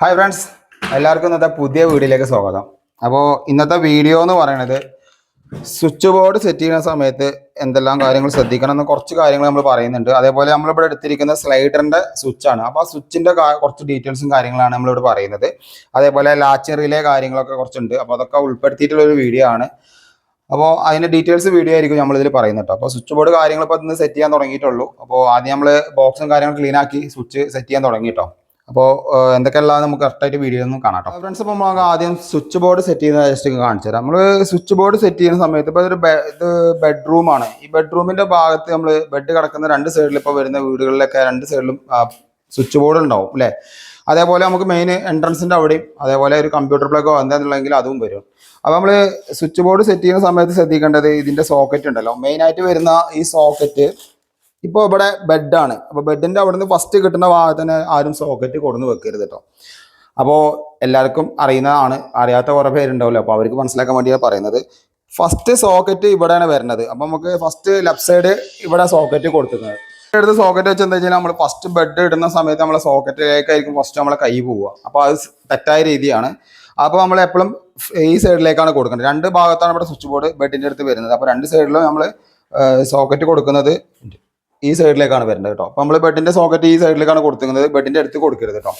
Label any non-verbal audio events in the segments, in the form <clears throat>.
Hi friends എല്ലാവർക്കും ഇന്നത്തെ പുതിയ വീഡിയോയിലേക്ക് സ്വാഗതം. അപ്പോൾ ഇന്നത്തെ വീഡിയോ എന്ന് പറയുന്നത് സ്വിച്ച് ബോർഡ് സെറ്റ് ചെയ്യുന്ന സമയത്ത് എന്തെല്ലാം കാര്യങ്ങൾ ശ്രദ്ധിക്കണം എന്ന് കുറച്ച് കാര്യങ്ങൾ നമ്മൾ പറയുന്നുണ്ട്. അതേപോലെ നമ്മളിവിടെ എടുത്തിരിക്കുന്ന സ്ലൈഡറിന്റെ സ്വിച്ചാണ് അപ്പോൾ ആ സ്വിച്ചിന്റെ കുറച്ച് ഡീറ്റെയിൽസും കാര്യങ്ങളാണ് നമ്മളിവിടെ പറയുന്നത്. അതേപോലെ ലാച്ചറിലെ കാര്യങ്ങളൊക്കെ കുറച്ചുണ്ട്. അപ്പോൾ അതൊക്കെ ഉൾപ്പെടുത്തിയിട്ടുള്ള ഒരു വീഡിയോ ആണ്. അപ്പോൾ അതിന്റെ ഡീറ്റെയിൽസ് വീഡിയോ ആയിരിക്കും നമ്മൾ ഇതിൽ പറയുന്നത് കേട്ടോ. അപ്പോൾ സ്വിച്ച് ബോർഡ് കാര്യങ്ങൾ ഇപ്പോൾ ഇന്ന് സെറ്റ് ചെയ്യാൻ തുടങ്ങിയിട്ടുള്ളൂ. അപ്പോൾ ആദ്യം നമ്മൾ ബോക്സും കാര്യങ്ങളും ക്ലീൻ ആക്കി സ്വിച്ച് സെറ്റ് ചെയ്യാൻ തുടങ്ങി കേട്ടോ. അപ്പോൾ എന്തൊക്കെയല്ലാതെ നമുക്ക് കറക്റ്റായിട്ട് വീഡിയോ ഒന്നും കാണാം കേട്ടോ ഫ്രണ്ട്സ് ഇപ്പോൾ നമുക്ക് ആദ്യം സ്വിച്ച് ബോർഡ് സെറ്റ് ചെയ്യുന്ന ജസ്റ്റ് കാണിച്ചു തരാം. നമ്മൾ സ്വിച്ച് ബോർഡ് സെറ്റ് ചെയ്യുന്ന സമയത്ത് ഇപ്പോൾ ഇതൊരു ഇത് ബെഡ്റൂമാണ് ഈ ബെഡ്റൂമിന്റെ ഭാഗത്ത് നമ്മൾ ബെഡ് കിടക്കുന്ന രണ്ട് സൈഡിൽ ഇപ്പോൾ വരുന്ന വീടുകളിലൊക്കെ രണ്ട് സൈഡിലും സ്വിച്ച് ബോർഡ് ഉണ്ടാവും അല്ലേ? അതേപോലെ നമുക്ക് മെയിൻ എൻട്രൻസിന്റെ അവിടെയും അതേപോലെ ഒരു കമ്പ്യൂട്ടർ പ്ലഗോ എന്താണെന്നുണ്ടെങ്കിൽ അതും വരും. അപ്പോൾ നമ്മൾ സ്വിച്ച് ബോർഡ് സെറ്റ് ചെയ്യുന്ന സമയത്ത് ശ്രദ്ധിക്കേണ്ടത് ഇതിന്റെ സോക്കറ്റ് ഉണ്ടല്ലോ. മെയിനായിട്ട് വരുന്ന ഈ സോക്കറ്റ് ഇപ്പോൾ ഇവിടെ ബെഡാണ് അപ്പോൾ ബെഡിന്റെ അവിടെ നിന്ന് ഫസ്റ്റ് കിട്ടുന്ന ഭാഗത്തിന് ആരും സോക്കറ്റ് കൊടുന്ന് വെക്കരുത് കേട്ടോ അപ്പോൾ എല്ലാവർക്കും അറിയുന്നതാണ് അറിയാത്ത കുറേ പേരുണ്ടാവില്ല അപ്പോൾ അവർക്ക് മനസ്സിലാക്കാൻ വേണ്ടിയാണ് പറയുന്നത്. ഫസ്റ്റ് സോക്കറ്റ് ഇവിടെയാണ് വരുന്നത്. അപ്പോൾ നമുക്ക് ഫസ്റ്റ് ലെഫ്റ്റ് സൈഡ് ഇവിടെ സോക്കറ്റ് കൊടുക്കുന്നത് എടുത്ത് സോക്കറ്റ് വെച്ച് എന്താ വെച്ചാൽ നമ്മൾ ഫസ്റ്റ് ബെഡ് ഇടുന്ന സമയത്ത് നമ്മളെ സോക്കറ്റിലേക്കായിരിക്കും ഫസ്റ്റ് നമ്മളെ കൈ പോവുക. അപ്പോൾ അത് തെറ്റായ രീതിയാണ്. അപ്പോൾ നമ്മൾ എപ്പോഴും ഈ സൈഡിലേക്കാണ് കൊടുക്കേണ്ടത് രണ്ട് ഭാഗത്താണ് ഇവിടെ സ്വിച്ച് ബോർഡ് ബെഡിന്റെ അടുത്ത് വരുന്നത്. അപ്പോൾ രണ്ട് സൈഡിലും നമ്മൾ സോക്കറ്റ് കൊടുക്കുന്നത് ഈ സൈഡിലേക്കാണ് വരേണ്ടത് കേട്ടോ. അപ്പോൾ നമ്മൾ ബെഡിന്റെ സോക്കറ്റ് ഈ സൈഡിലേക്കാണ് കൊടുക്കുന്നത് ബെഡിന്റെ അടുത്ത് കൊടുക്കരുത് കേട്ടോ.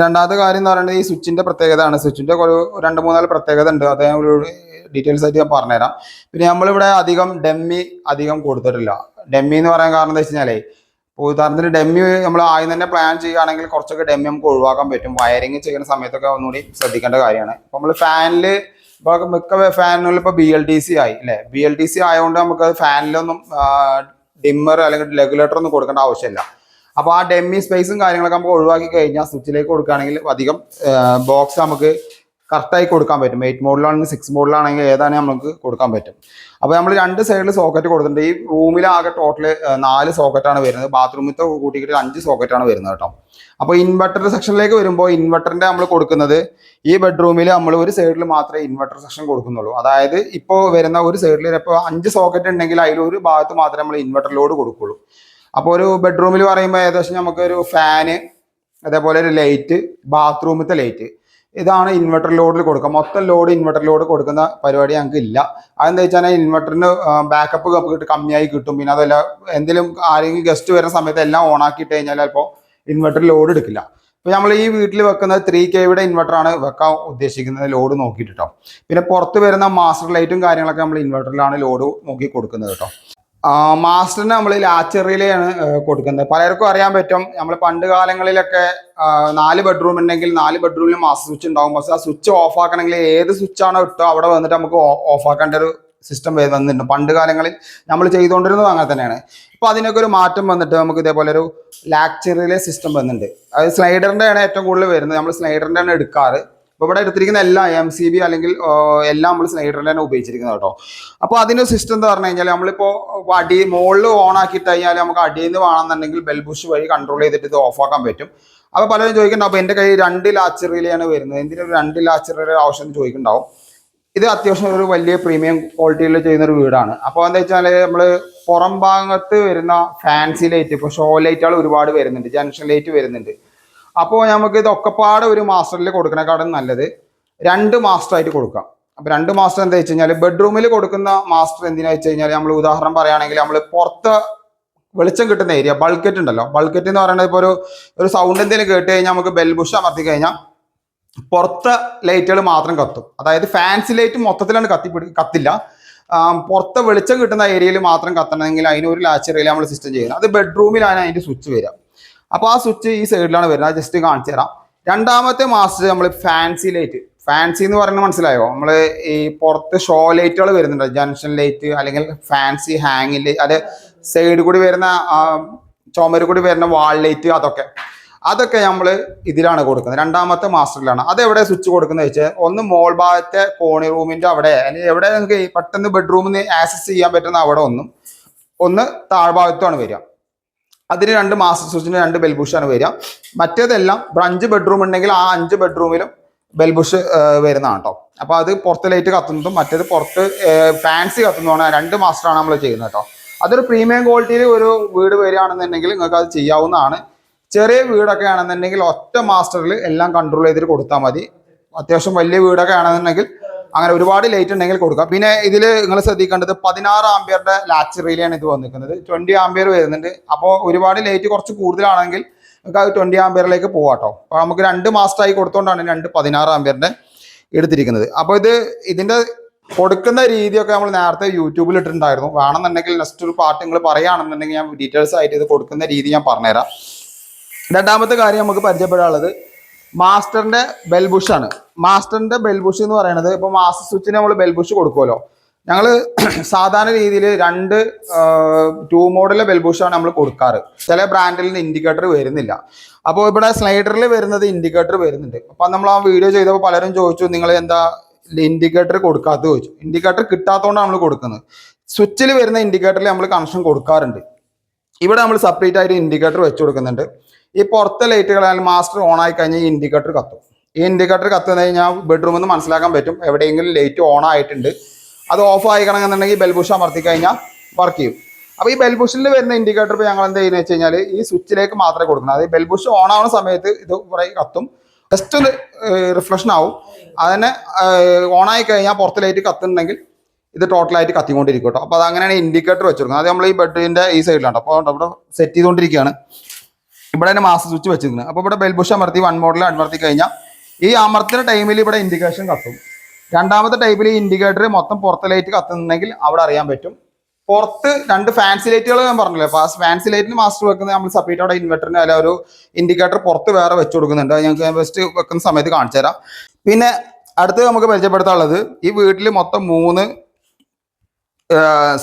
രണ്ടാമത്തെ കാര്യം എന്ന് പറയുന്നത് ഈ സ്വിച്ചിന്റെ പ്രത്യേകതയാണ്. സ്വിച്ചിന്റെ ഒരു രണ്ട് മൂന്നാൽ പ്രത്യേകത ഉണ്ട്. അത് ഞാൻ ഒരു ഡീറ്റെയിൽസ് ആയിട്ട് ഞാൻ പറഞ്ഞുതരാം. പിന്നെ നമ്മളിവിടെ അധികം ഡെമ്മി അധികം കൊടുത്തിട്ടില്ല. ഡെമ്മി എന്ന് പറയാൻ കാരണം എന്താ വെച്ച് കഴിഞ്ഞാലേ ഉദാഹരണത്തിന് ഡെമ്മി നമ്മൾ ആദ്യം തന്നെ പ്ലാൻ ചെയ്യുകയാണെങ്കിൽ കുറച്ചൊക്കെ ഡെമ്മി നമുക്ക് ഒഴിവാക്കാൻ പറ്റും. വയറിങ് ചെയ്യുന്ന സമയത്തൊക്കെ ഒന്നുകൂടി ശ്രദ്ധിക്കേണ്ട കാര്യമാണ്. ഇപ്പോൾ നമ്മൾ ഫാനിൽ ഇപ്പോൾ മിക്ക ഫാനുകളിൽ ഇപ്പോൾ ബി എൽ സി ആയി അല്ലേ? ബി എൽ സി ആയതുകൊണ്ട് നമുക്ക് ഫാനിലൊന്നും ഡിമ്മർ അല്ലെങ്കിൽ റെഗുലേറ്റർ ഒന്നും കൊടുക്കേണ്ട ആവശ്യമില്ല. അപ്പോൾ ആ ഡെമ്മി സ്പേസും കാര്യങ്ങളൊക്കെ നമുക്ക് ഒഴിവാക്കി കഴിഞ്ഞാൽ സ്വിച്ചിലേക്ക് കൊടുക്കുകയാണെങ്കിൽ അധികം ബോക്സ് നമുക്ക് കറക്റ്റായി കൊടുക്കാൻ പറ്റും. എയ്റ്റ് മോഡലാണെങ്കിൽ സിക്സ് മോഡലാണെങ്കിൽ ഏതാണ് നമുക്ക് കൊടുക്കാൻ പറ്റും. അപ്പോൾ നമ്മൾ രണ്ട് സൈഡിൽ സോക്കറ്റ് കൊടുത്തിട്ടുണ്ട്. ഈ റൂമിലാകെ ടോട്ടൽ നാല് സോക്കറ്റാണ് വരുന്നത്. ബാത്റൂമിലത്തെ കൂട്ടിയിട്ട് അഞ്ച് സോക്കറ്റാണ് വരുന്നത് കേട്ടോ. അപ്പോൾ ഇൻവെർട്ടർ സെക്ഷനിലേക്ക് വരുമ്പോൾ ഇൻവെർട്ടറിന്റെ നമ്മൾ കൊടുക്കുന്നത് ഈ ബെഡ്റൂമിൽ നമ്മൾ ഒരു സൈഡിൽ മാത്രമേ ഇൻവെർട്ടർ സെക്ഷൻ കൊടുക്കുന്നുള്ളൂ. അതായത് ഇപ്പോൾ വരുന്ന ഒരു സൈഡിൽ ഇപ്പോൾ അഞ്ച് സോക്കറ്റ് ഉണ്ടെങ്കിൽ അതിൽ ഒരു ഭാഗത്ത് മാത്രമേ നമ്മൾ ഇൻവെർട്ടർ ലോഡ് കൊടുക്കുള്ളൂ. അപ്പോൾ ഒരു ബെഡ്റൂമിൽ പറയുമ്പോൾ ഏകദേശം നമുക്കൊരു ഫാന് അതേപോലെ ഒരു ലൈറ്റ് ബാത്റൂമിലത്തെ ലൈറ്റ് ഇതാണ് ഇൻവെർട്ടർ ലോഡിൽ കൊടുക്കുക മൊത്തം ലോഡ് ഇൻവെർട്ടർ ലോഡ് കൊടുക്കുന്ന പരിപാടി ഞങ്ങൾക്ക് ഇല്ല. അതെന്താ വെച്ചാൽ ഇൻവെർട്ടറിന് ബാക്കപ്പ് കിട്ടും കമ്മിയായി കിട്ടും. പിന്നെ അതല്ല എന്തെങ്കിലും ആരെങ്കിലും ഗസ്റ്റ് വരുന്ന സമയത്ത് എല്ലാം ഓൺ ആക്കിയിട്ട് കഴിഞ്ഞാൽ ചിലപ്പോൾ ഇൻവെർട്ടർ ലോഡ് എടുക്കില്ല. ഇപ്പൊ നമ്മൾ ഈ വീട്ടിൽ വെക്കുന്നത് ത്രീ കെയുടെ ഇൻവെർട്ടറാണ് വെക്കാൻ ഉദ്ദേശിക്കുന്നത് ലോഡ് നോക്കിയിട്ട് കേട്ടോ പിന്നെ പുറത്ത് വരുന്ന മാസ്റ്റർ ലൈറ്റും കാര്യങ്ങളൊക്കെ നമ്മൾ ഇൻവെർട്ടറിലാണ് ലോഡ് നോക്കി കൊടുക്കുന്നത് കേട്ടോ മാസ്റ്ററിന് നമ്മൾ ലാച്ചറിയിലാണ് കൊടുക്കുന്നത്. പലർക്കും അറിയാൻ പറ്റും നമ്മൾ പണ്ട് കാലങ്ങളിലൊക്കെ നാല് ബെഡ്റൂം ഉണ്ടെങ്കിൽ നാല് ബെഡ്റൂമിൽ മാസ്റ്റർ സ്വിച്ച് ഉണ്ടാകും പക്ഷെ ആ സ്വിച്ച് ഓഫ് ആക്കണമെങ്കിൽ ഏത് സ്വിച്ച് ആണോ ഇട്ടോ അവിടെ വന്നിട്ട് നമുക്ക് ഓഫ് ആക്കേണ്ട ഒരു സിസ്റ്റം വന്നിട്ടുണ്ട്. പണ്ട് കാലങ്ങളിൽ നമ്മൾ ചെയ്തുകൊണ്ടിരുന്നത് അങ്ങനെ തന്നെയാണ്. ഇപ്പൊ അതിനൊക്കെ ഒരു മാറ്റം വന്നിട്ട് നമുക്ക് ഇതേപോലെ ഒരു ലാക്ചറിയിലെ സിസ്റ്റം വന്നിട്ടുണ്ട്. അത് സ്ലൈഡറിന്റെ ആണ് ഏറ്റവും കൂടുതൽ വരുന്നത്. നമ്മൾ സ്ലൈഡറിന്റെ ആണ് എടുക്കാറ്. ഇപ്പൊ ഇവിടെ എടുത്തിരിക്കുന്ന എല്ലാം എം സി ബി അല്ലെങ്കിൽ എല്ലാം നമ്മൾ സ്ലൈഡറിന്റെ തന്നെ ഉപയോഗിച്ചിരിക്കുന്നത് കേട്ടോ. അപ്പോൾ അതിന്റെ സിസ്റ്റം എന്ന് പറഞ്ഞു കഴിഞ്ഞാൽ നമ്മളിപ്പോ അടി മുകളിൽ ഓൺ ആക്കിയിട്ട് കഴിഞ്ഞാൽ നമുക്ക് അടിയിൽ നിന്ന് വേണമെന്നുണ്ടെങ്കിൽ ബെൽബുഷ് വഴി കൺട്രോൾ ചെയ്തിട്ട് ഇത് ഓഫ് ആക്കാൻ പറ്റും. അപ്പോൾ പലരും ചോദിക്കുന്നുണ്ടാവും അപ്പോൾ എന്റെ കയ്യിൽ രണ്ട് ലാച്ചറിയിലാണ് വരുന്നത്. എന്തിനൊരു രണ്ട് ലാച്ചറിയുടെ ആവശ്യം ചോദിക്കുന്നുണ്ടാവും. ഇത് അത്യാവശ്യം ഒരു വലിയ പ്രീമിയം ക്വാളിറ്റിയിൽ ചെയ്യുന്ന ഒരു വീടാണ്. അപ്പോൾ എന്താ വെച്ചാൽ നമ്മൾ പുറം ഭാഗത്ത് വരുന്ന ഫാൻസി ലൈറ്റ് ഇപ്പോൾ ഷോ ലൈറ്റുകൾ ഒരുപാട് വരുന്നുണ്ട്. ജംഗ്ഷൻ ലൈറ്റ് വരുന്നുണ്ട്. അപ്പോൾ നമുക്ക് ഇത് ഒക്കെപ്പാടെ ഒരു മാസ്റ്ററിൽ കൊടുക്കണേക്കാളും നല്ലത് രണ്ട് മാസ്റ്ററായിട്ട് കൊടുക്കാം. അപ്പം രണ്ട് മാസ്റ്റർ എന്താ വെച്ച് കഴിഞ്ഞാൽ ബെഡ്റൂമിൽ കൊടുക്കുന്ന മാസ്റ്റർ എന്തിനാ വെച്ച് കഴിഞ്ഞാൽ നമ്മൾ ഉദാഹരണം പറയുകയാണെങ്കിൽ നമ്മൾ പുറത്ത് വെളിച്ചം കിട്ടുന്ന ഏരിയ ബൾക്കറ്റ് ഉണ്ടല്ലോ. ബൾക്കറ്റ് എന്ന് പറയുന്നത് ഇപ്പോൾ ഒരു ഒരു സൗണ്ട് എന്തെങ്കിലും കേട്ട് കഴിഞ്ഞാൽ നമുക്ക് ബെൽ ബുഷ് അമർത്തി കഴിഞ്ഞാൽ പുറത്തെ ലൈറ്റുകൾ മാത്രം കത്തും. അതായത് ഫാൻസി ലൈറ്റ് മൊത്തത്തിലാണ് കത്തിപ്പിടി കത്തില്ല. പുറത്ത് വെളിച്ചം കിട്ടുന്ന ഏരിയയിൽ മാത്രം കത്തണമെങ്കിൽ അതിനൊരു ലാച്ചറിയിൽ നമ്മൾ സിസ്റ്റം ചെയ്യുന്നത് അത് ബെഡ്റൂമിലാണ് അതിന്റെ സ്വിച്ച് വരിക. അപ്പോൾ ആ സ്വിച്ച് ഈ സൈഡിലാണ് വരുന്നത്. ജസ്റ്റ് കാണിച്ചു തരാം. രണ്ടാമത്തെ മാസ്റ്റർ നമ്മൾ ഫാൻസി ലൈറ്റ് ഫാൻസി എന്ന് പറയുന്നത് മനസ്സിലായോ? നമ്മൾ ഈ പുറത്ത് ഷോ ലൈറ്റുകൾ വരുന്നുണ്ട്. ജംഗ്ഷൻ ലൈറ്റ് അല്ലെങ്കിൽ ഫാൻസി ഹാങ്ങിൽ അത് സൈഡ് കൂടി വരുന്ന ചുമര് കൂടി വരുന്ന വാൾ ലൈറ്റ് അതൊക്കെ. അതൊക്കെ നമ്മൾ ഇതിലാണ് കൊടുക്കുന്നത്. രണ്ടാമത്തെ മാസ്റ്ററിലാണ് അത് എവിടെ സ്വിച്ച് കൊടുക്കുന്നത് വെച്ചാൽ ഒന്ന് മോൾ ഭാഗത്തെ കോണി റൂമിന്റെ അവിടെ. അല്ലെങ്കിൽ എവിടെ നിങ്ങൾക്ക് പെട്ടെന്ന് ബെഡ്റൂമിൽ നിന്ന് ആക്സസ് ചെയ്യാൻ പറ്റുന്ന അവിടെ ഒന്നും. ഒന്ന് താഴ്ഭാഗത്തുമാണ് വരിക. അതിന് രണ്ട് മാസ്റ്റർ സ്വിച്ചിന് രണ്ട് ബെൽബുഷാണ് വരിക. മറ്റേതെല്ലാം അഞ്ച് ബെഡ്റൂം ഉണ്ടെങ്കിൽ ആ അഞ്ച് ബെഡ്റൂമിലും ബെൽബുഷ് വരുന്നതാണ് കേട്ടോ അപ്പോൾ അത് പുറത്ത് ലൈറ്റ് കത്തുന്നതും മറ്റേത് പുറത്ത് ഫാൻസി കത്തുന്നതാണ് രണ്ട് മാസ്റ്ററാണ് നമ്മൾ ചെയ്യുന്നത് കേട്ടോ അതൊരു പ്രീമിയം ക്വാളിറ്റിയിൽ ഒരു വീട് വരികയാണെന്നുണ്ടെങ്കിൽ നിങ്ങൾക്ക് അത് ചെയ്യാവുന്നതാണ്. ചെറിയ വീടൊക്കെ ആണെന്നുണ്ടെങ്കിൽ ഒറ്റ മാസ്റ്ററിൽ എല്ലാം കൺട്രോൾ ചെയ്തിട്ട് കൊടുത്താൽ മതി. അത്യാവശ്യം വലിയ വീടൊക്കെ ആണെന്നുണ്ടെങ്കിൽ അങ്ങനെ ഒരുപാട് ലൈറ്റ് ഉണ്ടെങ്കിൽ കൊടുക്കാം. പിന്നെ ഇതിൽ നിങ്ങൾ ശ്രദ്ധിക്കേണ്ടത് പതിനാറ് ആംബിയറുടെ ലാച്ച് റിലേയാണ് ഇത് വന്നിരിക്കുന്നത്. ട്വന്റി ആംബിയർ വരുന്നുണ്ട്. അപ്പോൾ ഒരുപാട് ലൈറ്റ് കുറച്ച് കൂടുതലാണെങ്കിൽ നമുക്ക് അത് ട്വന്റി ആംബിയറിലേക്ക് പോവാട്ടോ. അപ്പോൾ നമുക്ക് രണ്ട് മാസ്റ്ററായി കൊടുത്തുകൊണ്ടാണ് രണ്ട് പതിനാറ് ആംബിയറിന്റെ എടുത്തിരിക്കുന്നത്. അപ്പോൾ ഇത് ഇതിന്റെ കൊടുക്കുന്ന രീതിയൊക്കെ നമ്മൾ നേരത്തെ യൂട്യൂബിൽ ഇട്ടിട്ടുണ്ടായിരുന്നു. വേണമെന്നുണ്ടെങ്കിൽ നെക്സ്റ്റ് ഒരു പാർട്ട് നിങ്ങൾ പറയുകയാണെന്നുണ്ടെങ്കിൽ ഞാൻ ഡീറ്റെയിൽസ് ആയിട്ട് ഇത് കൊടുക്കുന്ന രീതി ഞാൻ പറഞ്ഞുതരാം. രണ്ടാമത്തെ കാര്യം നമുക്ക് പരിചയപ്പെടാനുള്ളത് മാസ്റ്ററിന്റെ ബെൽബുഷ് ആണ്. മാസ്റ്ററിന്റെ ബെൽബുഷ് എന്ന് പറയുന്നത് ഇപ്പൊ മാസ്റ്റർ സ്വിച്ചിന് നമ്മൾ ബെൽബുഷ് കൊടുക്കുമല്ലോ ഞങ്ങൾ <clears throat> സാധാരണ രീതിയിൽ രണ്ട് ടൂ മോഡലിലെ ബെൽബുഷാണ് നമ്മൾ കൊടുക്കാറ്. ചില ബ്രാൻഡിൽ നിന്ന് ഇൻഡിക്കേറ്റർ വരുന്നില്ല. അപ്പോൾ ഇവിടെ സ്ലൈഡറിൽ വരുന്നത് ഇൻഡിക്കേറ്റർ വരുന്നുണ്ട്. അപ്പം നമ്മൾ ആ വീഡിയോ ചെയ്തപ്പോൾ പലരും ചോദിച്ചു നിങ്ങൾ എന്താ ഇൻഡിക്കേറ്റർ കൊടുക്കാത്തത്? ചോദിച്ചു. ഇൻഡിക്കേറ്റർ കിട്ടാത്തതുകൊണ്ടാണ് നമ്മൾ കൊടുക്കുന്നത്. സ്വിച്ചിൽ വരുന്ന ഇൻഡിക്കേറ്ററിൽ നമ്മൾ കണക്ഷൻ കൊടുക്കാറുണ്ട്. ഇവിടെ നമ്മൾ സെപ്പറേറ്റ് ആയിട്ട് ഇൻഡിക്കേറ്റർ വെച്ച് കൊടുക്കുന്നുണ്ട്. ഈ പുറത്തെ ലൈറ്റുകളായാലും മാസ്റ്റർ ഓൺ ആയി കഴിഞ്ഞാൽ ഈ ഇൻഡിക്കേറ്റർ കത്തും. ഈ ഇൻഡിക്കേറ്റർ കത്തുന്ന കഴിഞ്ഞാൽ ബെഡ്റൂമിൽ നിന്ന് മനസ്സിലാക്കാൻ പറ്റും എവിടെയെങ്കിലും ലൈറ്റ് ഓൺ ആയിട്ടുണ്ട്. അത് ഓഫ് ആയിക്കണമെന്നുണ്ടെങ്കിൽ ബെൽബുഷ് അമർത്തി കഴിഞ്ഞാൽ വർക്ക് ചെയ്യും. അപ്പോൾ ഈ ബെൽബുഷിൽ വരുന്ന ഇൻഡിക്കേറ്റർ ഇപ്പോൾ ഞങ്ങൾ എന്ത് ചെയ്യുന്നത് വെച്ച് കഴിഞ്ഞാൽ ഈ സ്വിച്ചിലേക്ക് മാത്രമേ കൊടുക്കുന്നത്. അതായത് ബെൽബുഷ് ഓൺ ആവുന്ന സമയത്ത് ഇത് കുറേ കത്തും. ജസ്റ്റ് ഒന്ന് റിഫ്ലക്ഷൻ ആവും. അതിനെ ഓൺ ആയി കഴിഞ്ഞാൽ പുറത്ത് ലൈറ്റ് കത്തുന്നുണ്ടെങ്കിൽ ഇത് ടോട്ടലായിട്ട് കത്തിക്കൊണ്ടിരിക്കും കേട്ടോ. അപ്പോൾ അത് അങ്ങനെയാണ് ഇൻഡിക്കേറ്റർ വെച്ചിരിക്കുന്നത്. അത് നമ്മൾ ഈ ബെഡ്റൂമിന്റെ ഈ സൈഡിലാണ് അപ്പോൾ അവിടെ സെറ്റ് ചെയ്തുകൊണ്ടിരിക്കുകയാണ്. ഇവിടെ തന്നെ മാസ്റ്റർ സ്വിച്ച് വെച്ചിരിക്കുന്നത് അപ്പോൾ ഇവിടെ ബെൽബുഷ് അമർത്തി വൺ മോഡൽ അമർത്തി കഴിഞ്ഞാൽ ഈ അമർത്തുന്ന ടൈമിൽ ഇവിടെ ഇൻഡിക്കേഷൻ കത്തും. രണ്ടാമത്തെ ടൈമിൽ ഈ ഇൻഡിക്കേറ്റർ മൊത്തം പുറത്തെ ലൈറ്റ് കത്തുന്നുണ്ടെങ്കിൽ അവിടെ അറിയാൻ പറ്റും. പുറത്ത് രണ്ട് ഫാൻസി ലൈറ്റുകൾ ഞാൻ പറഞ്ഞില്ലേ? അപ്പോൾ ആ ഫാൻസി ലൈറ്റിന് മാസ്റ്റർ വെക്കുന്നത് നമ്മൾ സെപ്പറേറ്റ് അവിടെ ഇൻവെർട്ടറിന് അല്ല ഒരു ഇൻഡിക്കേറ്റർ പുറത്ത് വേറെ വെച്ച് കൊടുക്കുന്നുണ്ട്. ഞങ്ങൾക്ക് ബെസ്റ്റ് വെക്കുന്ന സമയത്ത് കാണിച്ചു തരാം പിന്നെ അടുത്ത് നമുക്ക് പരിചയപ്പെടുത്താനുള്ളത് ഈ വീട്ടിൽ മൊത്തം മൂന്ന്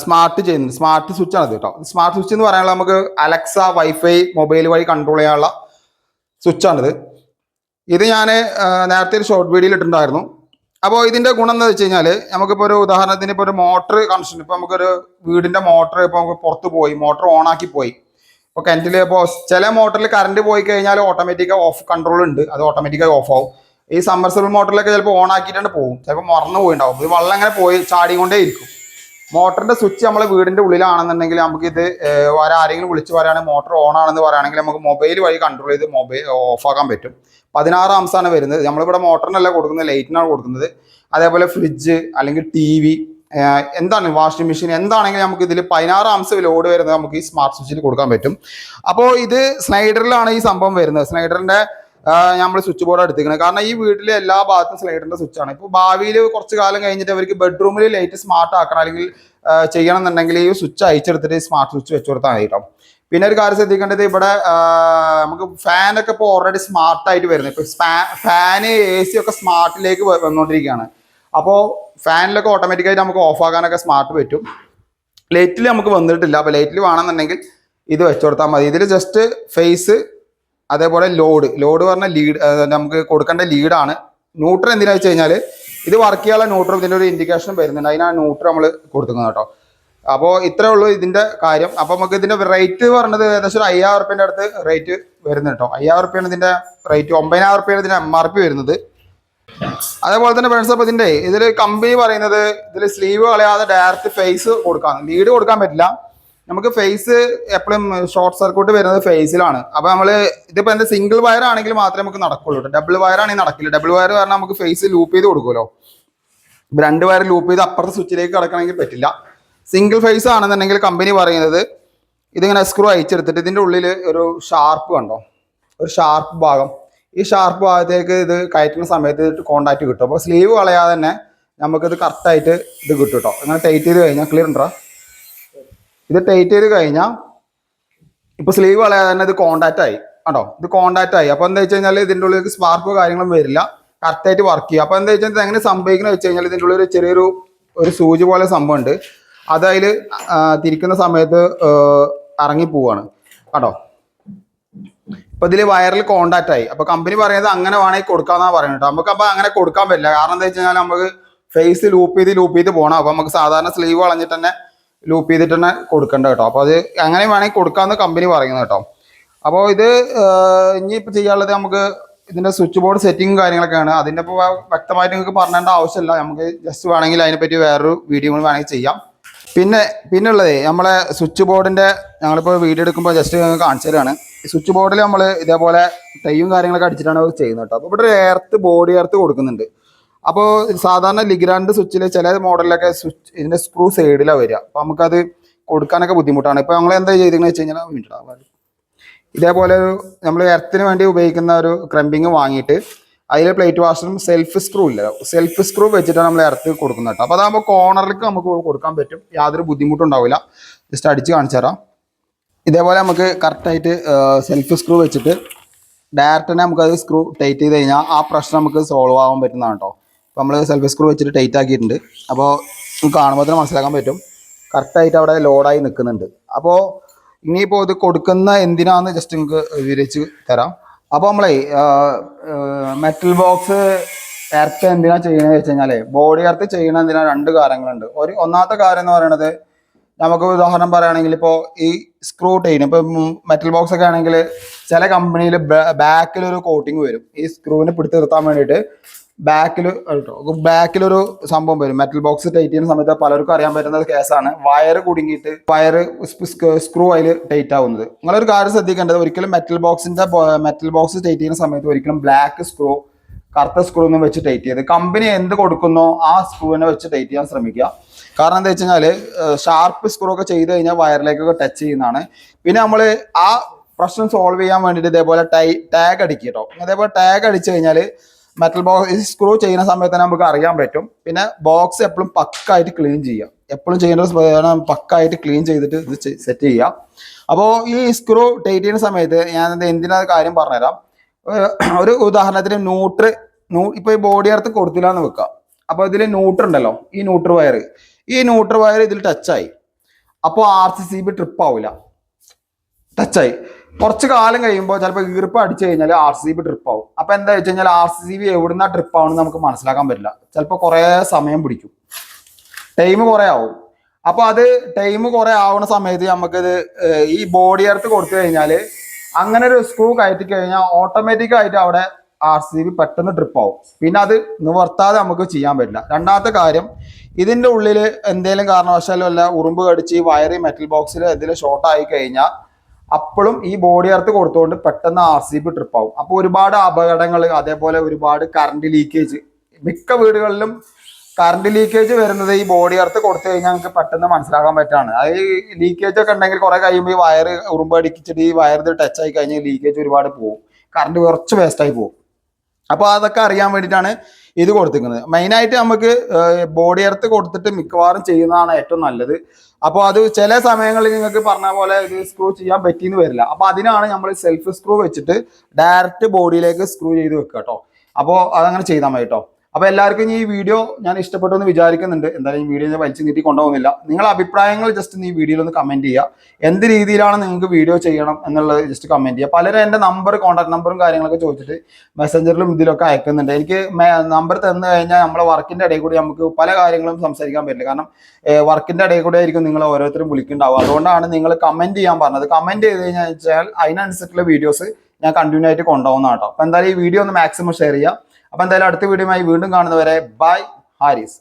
സ്മാർട്ട് ചെയ്യുന്നുണ്ട് സ്മാർട്ട് സ്വിച്ച് ആണ് കേട്ടോ. സ്മാർട്ട് സ്വിച്ച് എന്ന് പറയാനുള്ള നമുക്ക് അലക്സ വൈഫൈ മൊബൈൽ വഴി കൺട്രോൾ ചെയ്യാനുള്ള സ്വിച്ചാണിത് ഇത് ഞാൻ നേരത്തെ ഒരു ഷോർട്ട് വീഡിയോയിൽ ഇട്ടിട്ടുണ്ടായിരുന്നു. അപ്പോൾ ഇതിന്റെ ഗുണം എന്ന് വെച്ച് കഴിഞ്ഞാൽ നമുക്കിപ്പോൾ ഒരു ഉദാഹരണത്തിന് ഇപ്പോൾ ഒരു മോട്ടർ കണക്ഷൻ ഇപ്പോൾ നമുക്കൊരു വീടിന്റെ മോട്ടർ ഇപ്പോൾ നമുക്ക് പുറത്ത് പോയി മോട്ടർ ഓൺ ആക്കി പോയി. ഇപ്പോൾ കിണറ്റിൽ ഇപ്പോൾ ചില മോട്ടറിൽ കറണ്ട് പോയി കഴിഞ്ഞാൽ ഓട്ടോമാറ്റിക്കായി ഓഫ് കൺട്രോൾ ഉണ്ട്. അത് ഓട്ടോമാറ്റിക്കായി ഓഫ് ആവും. ഈ സമ്മർസബിൾ മോട്ടറിലൊക്കെ ചിലപ്പോൾ ഓൺ ആക്കിയിട്ടാണ് പോകും. ചിലപ്പോൾ മറന്നു പോയിണ്ടാവും. ഇത് വെള്ളം അങ്ങനെ പോയി ചാടിക്കൊണ്ടേ ഇരിക്കും മോട്ടറിന്റെ സ്വിച്ച് നമ്മളെ വീടിന്റെ ഉള്ളിലാണെന്നുണ്ടെങ്കിൽ നമുക്ക് ഇത് വേറെ ആരെങ്കിലും വിളിച്ച് പറയുകയാണെങ്കിൽ മോട്ടർ ഓൺ ആണെന്ന് പറയുകയാണെങ്കിൽ നമുക്ക് മൊബൈൽ വഴി കൺട്രോൾ ചെയ്ത് മൊബൈൽ ഓഫ് ആക്കാൻ പറ്റും. പതിനാറ് ആംസാണ് വരുന്നത്. നമ്മളിവിടെ മോട്ടറിനല്ല കൊടുക്കുന്നത് ലൈറ്റിനാണ് കൊടുക്കുന്നത്. അതേപോലെ ഫ്രിഡ്ജ് അല്ലെങ്കിൽ ടി വി എന്താണ് വാഷിംഗ് മെഷീൻ എന്താണെങ്കിലും നമുക്ക് ഇതിൽ പതിനാറ് ആംസ് ലോഡ് വരുന്നത് നമുക്ക് ഈ സ്മാർട്ട് സ്വിച്ചിൽ കൊടുക്കാൻ പറ്റും. അപ്പോൾ ഇത് സ്ലൈഡറിലാണ് ഈ സംഭവം വരുന്നത്. സ്ലൈഡറിന്റെ നമ്മൾ സ്വിച്ച് ബോർഡ് എടുത്തിരിക്കുന്നത് കാരണം ഈ വീട്ടിലെ എല്ലാ ഭാഗത്തും സ്ലൈഡറിന്റെ സ്വിച്ച് ആണ്. ഇപ്പോൾ ഭാവിയിൽ കുറച്ച് കാലം കഴിഞ്ഞിട്ട് അവർക്ക് ബെഡ്റൂമിൽ ലൈറ്റ് സ്മാർട്ട് ആക്കണം അല്ലെങ്കിൽ ചെയ്യണം എന്നുണ്ടെങ്കിൽ ഈ സ്വിച്ച് അയച്ചെടുത്തിട്ട് സ്മാർട്ട് സ്വിച്ച് വെച്ച് കൊടുത്താൽ കേട്ടോ പിന്നെ ഒരു കാര്യം ശ്രദ്ധിക്കേണ്ടത് ഇവിടെ നമുക്ക് ഫാനൊക്കെ ഇപ്പോൾ ഓൾറെഡി സ്മാർട്ടായിട്ട് വരുന്നത് ഇപ്പോൾ ഫാന് എ സി ഒക്കെ സ്മാർട്ടിലേക്ക് വന്നുകൊണ്ടിരിക്കുകയാണ് അപ്പോൾ ഫാനിലൊക്കെ ഓട്ടോമാറ്റിക്കായിട്ട് നമുക്ക് ഓഫ് ആക്കാനൊക്കെ സ്മാർട്ട് പറ്റും. ലൈറ്റിൽ നമുക്ക് വന്നിട്ടില്ല. അപ്പോൾ ലൈറ്റിൽ വേണമെന്നുണ്ടെങ്കിൽ ഇത് വെച്ചു കൊടുത്താൽ മതി. ഇതിൽ ജസ്റ്റ് ഫേസ് അതേപോലെ ലോഡ്. ലോഡ് പറഞ്ഞ ലീഡ് നമുക്ക് കൊടുക്കേണ്ട ലീഡാണ് ന്യൂട്രൽ എന്തിനാ വെച്ച് കഴിഞ്ഞാൽ ഇത് വർക്ക് ചെയ്യാനുള്ള ന്യൂട്രൽ ഇതിന്റെ ഒരു ഇൻഡിക്കേഷൻ വരുന്നുണ്ട്. അതിനാണ് ന്യൂട്രൽ നമ്മൾ കൊടുക്കുന്നത് കേട്ടോ. അപ്പോൾ ഇത്രേ ഉള്ളൂ ഇതിന്റെ കാര്യം. അപ്പോൾ നമുക്ക് ഇതിന്റെ റേറ്റ് പറഞ്ഞത് ഏകദേശം ഒരു അയ്യായിരം റുപ്യന്റെ അടുത്ത് റേറ്റ് വരുന്നത് കേട്ടോ. അയ്യായിരം റുപ്യാണ് ഇതിന്റെ റേറ്റ് ഒമ്പതിനായിരം റുപ്യാണ് ഇതിന്റെ എം ആർ പി വരുന്നത്. അതേപോലെ തന്നെ ഫ്രണ്ട്സ് അപ്പോൾ ഇതിന്റെ ഇതിൽ കമ്പനി പറയുന്നത് ഇതിൽ സ്ലീവ് കളയാതെ ഡയറക്റ്റ് ഫേസ് കൊടുക്കാം ലീഡ് കൊടുക്കാൻ പറ്റില്ല. നമുക്ക് ഫേസ് എപ്പോഴും ഷോർട്ട് സർക്യൂട്ട് വരുന്നത് ഫേസിലാണ് അപ്പൊ നമ്മൾ ഇതിപ്പോ എന്താ സിംഗിൾ വയർ ആണെങ്കിൽ മാത്രമേ നമുക്ക് നടക്കുള്ളൂ ഡബിൾ വയർ ആണെങ്കിൽ നടക്കില്ല. ഡബിൾ വയർ കാരണം നമുക്ക് ഫേസ് ലൂപ്പ് ചെയ്ത് കൊടുക്കുമല്ലോ. രണ്ട് വയർ ലൂപ്പ് ചെയ്ത് അപ്പുറത്തെ സ്വിച്ചിലേക്ക് കിടക്കണമെങ്കിൽ പറ്റില്ല. സിംഗിൾ ഫേസ് ആണെന്നുണ്ടെങ്കിൽ കമ്പനി പറയുന്നത് ഇതിങ്ങനെ സ്ക്രൂ അയച്ചെടുത്തിട്ട് ഇതിന്റെ ഉള്ളിൽ ഒരു ഷാർപ്പ് കണ്ടോ? ഒരു ഷാർപ്പ് ഭാഗം. ഈ ഷാർപ്പ് ഭാഗത്തേക്ക് ഇത് കയറ്റുന്ന സമയത്ത് കോണ്ടാക്ട് കിട്ടും. അപ്പോൾ സ്ലീവ് കളയാതെ തന്നെ നമുക്കിത് കറക്റ്റായിട്ട് ഇത് കിട്ടും കേട്ടോ അങ്ങനെ ടൈറ്റ് ചെയ്ത് കഴിഞ്ഞാൽ ക്ലിയർ ഉണ്ടോ? ഇത് ടൈറ്റ് ചെയ്ത് കഴിഞ്ഞാൽ ഇപ്പൊ സ്ലീവ് കളയാതെ തന്നെ ഇത് കോണ്ടാക്റ്റ് ആയി. കേട്ടോ ഇത് കോണ്ടാക്റ്റ് ആയി. അപ്പൊ എന്താ വെച്ച് കഴിഞ്ഞാൽ ഇതിന്റെ ഉള്ളിൽ സ്പാർക്കോ കാര്യങ്ങളും വരില്ല. കറക്റ്റ് ആയിട്ട് വർക്ക് ചെയ്യും അപ്പൊ എന്താ വെച്ചാൽ ഇത് എങ്ങനെ സംഭവിക്കുന്നത് വെച്ച് കഴിഞ്ഞാൽ ഇതിന്റെ ഉള്ളിൽ ഒരു ചെറിയൊരു ഒരു സൂചി പോലെ സംഭവം ഉണ്ട് അത് തിരിക്കുന്ന സമയത്ത് ഇറങ്ങി പോവാണ്. കേട്ടോ ഇപ്പൊ ഇതിൽ വയറിൽ കോണ്ടാക്ട് ആയി. അപ്പൊ കമ്പനി പറയുന്നത് അങ്ങനെ വേണമെങ്കിൽ കൊടുക്കാന്നാ പറയുന്നത് നമുക്ക് അപ്പൊ അങ്ങനെ കൊടുക്കാൻ പറ്റില്ല. കാരണം എന്താ വെച്ച് കഴിഞ്ഞാൽ നമുക്ക് ഫേസ് ലൂപ്പ് ചെയ്ത് ലൂപ്പ് ചെയ്ത് പോകണം അപ്പൊ നമുക്ക് സാധാരണ സ്ലീവ് കളഞ്ഞിട്ട് തന്നെ ലൂപ്പ് ചെയ്തിട്ട് തന്നെ കൊടുക്കേണ്ടത് കേട്ടോ. അപ്പോൾ അത് അങ്ങനെ വേണമെങ്കിൽ കൊടുക്കാമെന്ന് കമ്പനി പറയുന്നത് കേട്ടോ. അപ്പോൾ ഇത് ഇനിയിപ്പോൾ ചെയ്യാനുള്ളത് നമുക്ക് ഇതിന്റെ സ്വിച്ച് ബോർഡ് സെറ്റിംഗ് കാര്യങ്ങളൊക്കെയാണ്. അതിന്റെ ഇപ്പോൾ വ്യക്തമായിട്ട് നിങ്ങൾക്ക് പറഞ്ഞേണ്ട ആവശ്യമില്ല. നമുക്ക് ജസ്റ്റ് വേണമെങ്കിൽ അതിനെപ്പറ്റി വേറൊരു വീഡിയോ കൂടി വേണമെങ്കിൽ ചെയ്യാം. പിന്നെ പിന്നെ ഉള്ളത് നമ്മളെ സ്വിച്ച് ബോർഡിന്റെ ഞങ്ങളിപ്പോൾ വീഡിയോ എടുക്കുമ്പോൾ ജസ്റ്റ് കാണിച്ചു തരാണ്. സ്വിച്ച് ബോർഡിൽ നമ്മൾ ഇതേപോലെ ടൈയും കാര്യങ്ങളൊക്കെ അടിച്ചിട്ടാണ് ചെയ്യുന്നത് കേട്ടോ. അപ്പോൾ ഇവിടെ എർത്ത് ബോഡി എർത്ത് കൊടുക്കുന്നുണ്ട്. അപ്പോൾ സാധാരണ ലിഗ്രാൻഡ് സ്വിച്ചിൽ ചില മോഡലിലൊക്കെ സ്വിച്ച് ഇതിന്റെ സ്ക്രൂ സൈഡിലാണ് വരിക അപ്പോൾ നമുക്കത് കൊടുക്കാനൊക്കെ ബുദ്ധിമുട്ടാണ്. ഇപ്പോൾ നമ്മൾ എന്താ ചെയ്തതെന്ന് വെച്ച് കഴിഞ്ഞാൽ ഇതേപോലെ ഒരു നമ്മൾ എർത്തിന് വേണ്ടി ഉപയോഗിക്കുന്ന ഒരു ക്രമ്പിങ് വാങ്ങിയിട്ട് അതിൽ പ്ലേറ്റ് വാഷറും സെൽഫ് സ്ക്രൂ ഇല്ല. സെൽഫ് സ്ക്രൂ വെച്ചിട്ടാണ് നമ്മൾ എർത്ത് കൊടുക്കുന്നത് കേട്ടോ. അപ്പോൾ അതാകുമ്പോൾ കോർണറിലേക്ക് നമുക്ക് കൊടുക്കാൻ പറ്റും. യാതൊരു ബുദ്ധിമുട്ടും ഉണ്ടാവില്ല ജസ്റ്റ് അടിച്ച് കാണിച്ചു തരാം. ഇതേപോലെ നമുക്ക് കറക്റ്റായിട്ട് സെൽഫ് സ്ക്രൂ വെച്ചിട്ട് ഡയറക്റ്റ് തന്നെ നമുക്കത് സ്ക്രൂ ടൈറ്റ് ചെയ്ത് കഴിഞ്ഞാൽ ആ പ്രശ്നം നമുക്ക് സോൾവ് ആവാൻ പറ്റുന്നതാണ് കേട്ടോ. നമ്മൾ സെൽഫ് സ്ക്രൂ വെച്ചിട്ട് ടൈറ്റ് ആക്കിയിട്ടുണ്ട്. അപ്പോൾ കാണുമ്പോൾ തന്നെ മനസ്സിലാക്കാൻ പറ്റും. കറക്റ്റായിട്ട് അവിടെ ലോഡായി നിൽക്കുന്നുണ്ട് അപ്പോൾ ഇനിയിപ്പോൾ ഇത് കൊടുക്കുന്ന എന്തിനാന്ന് ജസ്റ്റ് നിങ്ങൾക്ക് വിവരിച്ച് തരാം. അപ്പോൾ നമ്മളെ മെറ്റൽ ബോക്സ് എർത്ത് എന്തിനാ ചെയ്യണമെന്ന് വെച്ച് കഴിഞ്ഞാൽ ബോഡി എർത്ത് ചെയ്യണ എന്തിനാ രണ്ട് കാര്യങ്ങളുണ്ട്. ഒരു ഒന്നാമത്തെ കാര്യം എന്ന് പറയുന്നത് നമുക്ക് ഉദാഹരണം പറയുകയാണെങ്കിൽ ഇപ്പോൾ ഈ സ്ക്രൂ ടൈൻ ഇപ്പോൾ മെറ്റൽ ബോക്സ് ഒക്കെ ആണെങ്കിൽ ചില കമ്പനിയിൽ ബാക്കിൽ ഒരു കോട്ടിങ് വരും. ഈ സ്ക്രൂവിനെ പിടിച്ചു നിർത്താൻ വേണ്ടിയിട്ട് ബാക്കിൽ കേട്ടോ. ബാക്കിലൊരു സംഭവം വരും. മെറ്റൽ ബോക്സ് ടൈറ്റ് ചെയ്യുന്ന സമയത്ത് പലർക്കും അറിയാൻ പറ്റുന്ന ഒരു കേസാണ് വയർ കുടുങ്ങിയിട്ട് വയർ സ്ക്രൂ അതിൽ ടൈറ്റ് ആവുന്നത്. നിങ്ങളൊരു കാര്യം ശ്രദ്ധിക്കേണ്ടത് ഒരിക്കലും മെറ്റൽ ബോക്സിന്റെ മെറ്റൽ ബോക്സ് ടൈറ്റ് ചെയ്യുന്ന സമയത്ത് ഒരിക്കലും ബ്ലാക്ക് സ്ക്രൂ കറുത്ത സ്ക്രൂ ഒന്നും വെച്ച് ടൈറ്റ് ചെയ്ത് കമ്പനി എന്ത് കൊടുക്കുന്നോ ആ സ്ക്രൂവിനെ വെച്ച് ടൈറ്റ് ചെയ്യാൻ ശ്രമിക്കുക. കാരണം എന്താ വെച്ച് കഴിഞ്ഞാൽ ഷാർപ്പ് സ്ക്രൂ ഒക്കെ ചെയ്ത് കഴിഞ്ഞാൽ വയറിലേക്കൊക്കെ ടച്ച് ചെയ്യുന്നതാണ്. പിന്നെ നമ്മൾ ആ പ്രശ്നം സോൾവ് ചെയ്യാൻ വേണ്ടിയിട്ട് ഇതേപോലെ ടൈ ടാഗ് അടിക്കുക കേട്ടോ. അതേപോലെ ടാഗ് അടിച്ചു കഴിഞ്ഞാൽ മെറ്റൽ ബോക്സ് സ്ക്രൂ ചെയ്യുന്ന സമയത്ത് തന്നെ നമുക്ക് അറിയാൻ പറ്റും. പിന്നെ ബോക്സ് എപ്പോഴും പക്കായിട്ട് ക്ലീൻ ചെയ്യുക. എപ്പോഴും ചെയ്യേണ്ട പക്കായിട്ട് ക്ലീൻ ചെയ്തിട്ട് ഇത് സെറ്റ് ചെയ്യുക. അപ്പോൾ ഈ സ്ക്രൂ ടൈറ്റ് ചെയ്യുന്ന സമയത്ത് ഞാൻ എന്തിനാ കാര്യം പറഞ്ഞുതരാം. ഒരു ഉദാഹരണത്തിന് ന്യൂട്ര് നൂ ഇപ്പോൾ ഈ ബോഡി അർത്ത് കൊടുത്തില്ല എന്ന് വെക്കുക അപ്പോൾ ഇതിൽ ന്യൂട്ര് ഉണ്ടല്ലോ ഈ ന്യൂട്ര് വയർ ഈ ന്യൂട്ര് വയർ ഇതിൽ ടച്ചായി അപ്പോൾ R C C B trip ആവില്ല ടച്ചായി കുറച്ച് കാലം കഴിയുമ്പോൾ ചിലപ്പോൾ ഈർപ്പ് അടിച്ചു കഴിഞ്ഞാൽ ആർ സി ബി ട്രിപ്പ് ആവും. അപ്പൊ എന്താ വെച്ച് കഴിഞ്ഞാൽ ആർ സി ബി എവിടുന്ന ട്രിപ്പ് ആവുമെന്ന് നമുക്ക് മനസ്സിലാക്കാൻ പറ്റില്ല. ചിലപ്പോൾ കുറേ സമയം പിടിക്കും. ടൈം കുറേ ആവും. അപ്പൊ അത് ടൈം കുറേ ആവുന്ന സമയത്ത് നമുക്കിത് ഈ ബോഡി എർത്ത് കൊടുത്തു കഴിഞ്ഞാൽ അങ്ങനെ ഒരു സ്ക്രൂ കയറ്റി കഴിഞ്ഞാൽ ഓട്ടോമാറ്റിക് ആയിട്ട് അവിടെ ആർ സി ബി പെട്ടെന്ന് ട്രിപ്പ് ആവും. പിന്നെ അത് നിവർത്താതെ നമുക്ക് ചെയ്യാൻ പറ്റില്ല. രണ്ടാമത്തെ കാര്യം ഇതിന്റെ ഉള്ളിൽ എന്തെങ്കിലും കാരണവശാലും അല്ല ഉറുമ്പ് കടിച്ച് വയറി മെറ്റൽ ബോക്സിൽ എന്തെങ്കിലും ഷോർട്ട് ആയി കഴിഞ്ഞാൽ അപ്പോഴും ഈ ബോഡി എർത്ത് കൊടുത്തുകൊണ്ട് പെട്ടെന്ന് ആർ സി ബി ട്രിപ്പ് ആവും. അപ്പോൾ ഒരുപാട് അപകടങ്ങൾ അതേപോലെ ഒരുപാട് കറണ്ട് ലീക്കേജ് മിക്ക വീടുകളിലും കറണ്ട് ലീക്കേജ് വരുന്നത് ഈ ബോഡി എർത്ത് കൊടുത്തു കഴിഞ്ഞാൽ നമുക്ക് പെട്ടെന്ന് മനസ്സിലാക്കാൻ പറ്റാണ്. അത് ലീക്കേജ് ഒക്കെ ഉണ്ടെങ്കിൽ കുറെ കഴിയുമ്പോൾ ഈ വയർ ഉറുമ്പ് അടിച്ചിട്ട് ഈ വയർ ടച്ച് ആയി കഴിഞ്ഞാൽ ലീക്കേജ് ഒരുപാട് പോകും കറണ്ട് കുറച്ച് വേസ്റ്റ് ആയി പോകും അപ്പോൾ അതൊക്കെ അറിയാൻ വേണ്ടിയിട്ടാണ് ഇത് കൊടുത്തിരിക്കുന്നത്. മെയിനായിട്ട് നമുക്ക് ബോഡി എർത്ത് കൊടുത്തിട്ട് മിക്കവാറും ചെയ്യുന്നതാണ് ഏറ്റവും നല്ലത്. അപ്പോൾ അത് ചില സമയങ്ങളിൽ നിങ്ങൾക്ക് പറഞ്ഞ പോലെ ഇത് സ്ക്രൂ ചെയ്യാൻ പറ്റിയെന്ന് വരില്ല. അപ്പോൾ അതിനാണ് നമ്മൾ സെൽഫ് സ്ക്രൂ വെച്ചിട്ട് ഡയറക്റ്റ് ബോഡിയിലേക്ക് സ്ക്രൂ ചെയ്ത് വെക്കുക കേട്ടോ അപ്പോൾ അതങ്ങനെ ചെയ്താൽ മതി കേട്ടോ അപ്പോൾ എല്ലാവർക്കും ഈ വീഡിയോ ഞാൻ ഇഷ്ടപ്പെട്ടു എന്ന് വിചാരിക്കുന്നുണ്ട്. എന്തായാലും ഈ വീഡിയോ ഞാൻ വലിച്ചു നീട്ടി കൊണ്ടുപോകുന്നില്ല. നിങ്ങളുടെ അഭിപ്രായങ്ങൾ ജസ്റ്റ് ഈ വീഡിയോയിൽ ഒന്ന് കമന്റ് ചെയ്യുക. എന്ത് രീതിയിലാണ് നിങ്ങൾക്ക് വീഡിയോ ചെയ്യണം എന്നുള്ളത് ജസ്റ്റ് കമന്റ് ചെയ്യുക. പലരും എന്റെ നമ്പർ കോൺടാക്ട് നമ്പറും കാര്യങ്ങളൊക്കെ ചോദിച്ചിട്ട് മെസ്സഞ്ചറിലും ഇതിലൊക്കെ അയക്കുന്നുണ്ട്. എനിക്ക് നമ്പർ തന്നു കഴിഞ്ഞാൽ നമ്മളെ വർക്കിന്റെ ഇടയിൽ കൂടി നമുക്ക് പല കാര്യങ്ങളും സംസാരിക്കാൻ പറ്റില്ല. കാരണം വർക്കിന്റെ ഇടയിൽ കൂടെ ആയിരിക്കും നിങ്ങൾ ഓരോരുത്തരും വിളിക്കുന്നുണ്ടാവുക. അതുകൊണ്ടാണ് നിങ്ങൾ കമന്റ് ചെയ്യാൻ പറഞ്ഞത്. കമന്റ് ചെയ്ത് കഴിഞ്ഞാൽ അതിനനുസരിച്ചുള്ള വീഡിയോസ് ഞാൻ കണ്ടിന്യൂ ആയിട്ട് കൊണ്ടുപോകുന്ന കേട്ടോ. അപ്പൊ എന്തായാലും ഈ വീഡിയോ ഒന്ന് മാക്സിമം ഷെയർ ചെയ്യുക. അപ്പൊ എന്തായാലും അടുത്ത വീഡിയോയുമായി വീണ്ടും കാണുന്നവരെ ബൈ ഹാരിസ്.